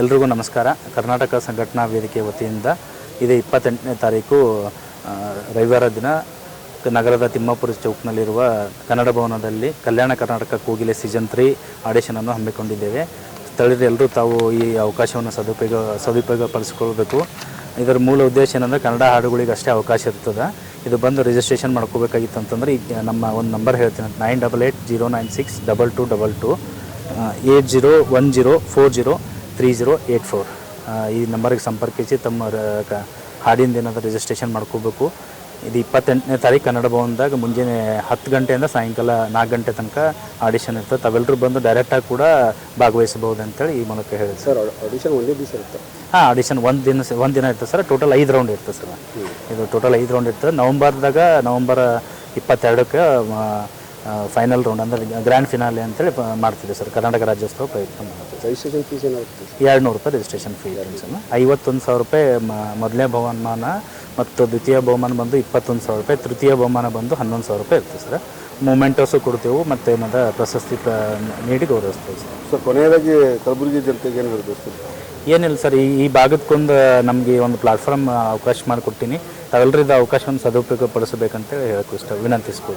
ಎಲ್ರಿಗೂ ನಮಸ್ಕಾರ. ಕರ್ನಾಟಕ ಸಂಘಟನಾ ವೇದಿಕೆ ವತಿಯಿಂದ ಇದೇ ಇಪ್ಪತ್ತೆಂಟನೇ ತಾರೀಕು ರವಿವಾರ ದಿನ ನಗರದ ತಿಮ್ಮಾಪುರ ಚೌಕ್ನಲ್ಲಿರುವ ಕನ್ನಡ ಭವನದಲ್ಲಿ ಕಲ್ಯಾಣ ಕರ್ನಾಟಕ ಕೋಗಿಲೆ ಸೀಸನ್ ತ್ರೀ ಆಡಿಷನನ್ನು ಹಮ್ಮಿಕೊಂಡಿದ್ದೇವೆ. ಸ್ಥಳೀಯರು ಎಲ್ಲರೂ ತಾವು ಈ ಅವಕಾಶವನ್ನು ಸದುಪಯೋಗ ಸದುಪಯೋಗ ಪಡಿಸ್ಕೊಳ್ಬೇಕು ಇದರ ಮೂಲ ಉದ್ದೇಶ ಏನಂದರೆ ಕನ್ನಡ ಹಾಡುಗಳಿಗೆ ಅಷ್ಟೇ ಅವಕಾಶ ಇರ್ತದೆ. ಇದು ಬಂದು ರಿಜಿಸ್ಟ್ರೇಷನ್ ಮಾಡ್ಕೋಬೇಕಾಗಿತ್ತು ಅಂತಂದರೆ ಈಗ ನಮ್ಮ ಒಂದು ನಂಬರ್ ಹೇಳ್ತೀನಿ. Nine double eight zero nine six double two double two eight zero one zero four zero three zero eight four. ಈ ನಂಬರಿಗೆ ಸಂಪರ್ಕಿಸಿ ತಮ್ಮ ಕ- ಹಾಡಿಂದ ಏನಾದರೂ ರಿಜಿಸ್ಟ್ರೇಷನ್ ಮಾಡ್ಕೋಬೇಕು. ಇದು ಇಪ್ಪತ್ತೆಂಟನೇ ತಾರೀಕು ಕನ್ನಡ ಭವನದಾಗ ಮುಂಜಾನೆ ಹತ್ತು ಗಂಟೆಯಿಂದ ಸಾಯಂಕಾಲ ನಾಲ್ಕು ಗಂಟೆ ತನಕ ಆಡಿಷನ್ ಇರ್ತದೆ. ತಾವೆಲ್ಲರೂ ಬಂದು ಡೈರೆಕ್ಟಾಗಿ ಕೂಡ ಭಾಗವಹಿಸಬಹುದು ಅಂತೇಳಿ ಈ ಮೂಲಕ ಹೇಳಿದೆ ಸರ್ ಸರ್ ಆಡಿಷನ್ ಒಂದೇ ದಿವಸ ಇರುತ್ತೆ? ಹಾಂ ಆಡಿಷನ್ ಒಂದು ದಿನ ಒಂದು ದಿನ ಇರ್ತದೆ ಸರ್ ಟೋಟಲ್ ಐದು ರೌಂಡ್ ಇರ್ತದೆ ಸರ್ ಇದು ಟೋಟಲ್ ಐದು ರೌಂಡ್ ಇರ್ತದೆ. ನವಂಬರ್ದಾಗ ನವಂಬರ್ ಇಪ್ಪತ್ತೆರಡಕ್ಕೆ ಫೈನಲ್ ರೌಂಡ್ ಅಂದರೆ ಗ್ರ್ಯಾಂಡ್ ಫಿನಾಲೆ ಅಂತೇಳಿ ಹೇಳಿ ಮಾಡ್ತಿದ್ದೆ ಸರ್. ಕರ್ನಾಟಕ ರಾಜ್ಯೋತ್ಸವ ಪ್ರಯುಕ್ತ ಮಾಡ್ತೀವಿ ರಿಜಿಸ್ಟ್ರೇಷನ್ ಫೀಸ್ ಏನಾಗುತ್ತೆ ಎರಡು ನೂರು ರೂಪಾಯಿ ರಿಜಿಸ್ಟ್ರೇಷನ್ ಫೀ ಸರ್. ಐವತ್ತೊಂದು ಸಾವಿರ ರೂಪಾಯಿ ಮೊದಲನೇ ಬಹುಮಾನ ಮತ್ತು ದ್ವಿತೀಯ ಬಹುಮಾನ ಬಂದು ಇಪ್ಪತ್ತೊಂದು ಸಾವಿರ ರೂಪಾಯಿ ತೃತೀಯ ಬಹುಮಾನ ಬಂದು ಹನ್ನೊಂದು ಸಾವಿರ ರೂಪಾಯಿ ಇರ್ತದೆ ಸರ್. ಮೂಮೆಂಟೋಸು ಕೊಡ್ತೇವೆ ಮತ್ತು ಏನದ ಪ್ರಶಸ್ತಿ ನೀಡಿ ಗೌರವಿಸ್ತೇವೆ ಸರ್. ಸರ್ ಕೊನೆಯದಾಗಿ ಕಲಬುರಗಿ ಜನತೆಗೆ ಏನು ಹೇಳಬೇಕು ಏನಿಲ್ಲ ಸರ್ ಈ ಈ ಭಾಗಕ್ಕೊಂದು ನಮಗೆ ಒಂದು ಪ್ಲಾಟ್ಫಾರ್ಮ್ ಅವಕಾಶ ಮಾಡಿಕೊಡ್ತೀನಿ. ತಾವೆಲ್ಲರಿದ ಅವಕಾಶವನ್ನು ಸದುಪಯೋಗ ಪಡಿಸಬೇಕಂತೇಳಿ ಹೇಳಕ್ಕೆ ಇಷ್ಟ ವಿನಂತಿಸ್ಬೋದು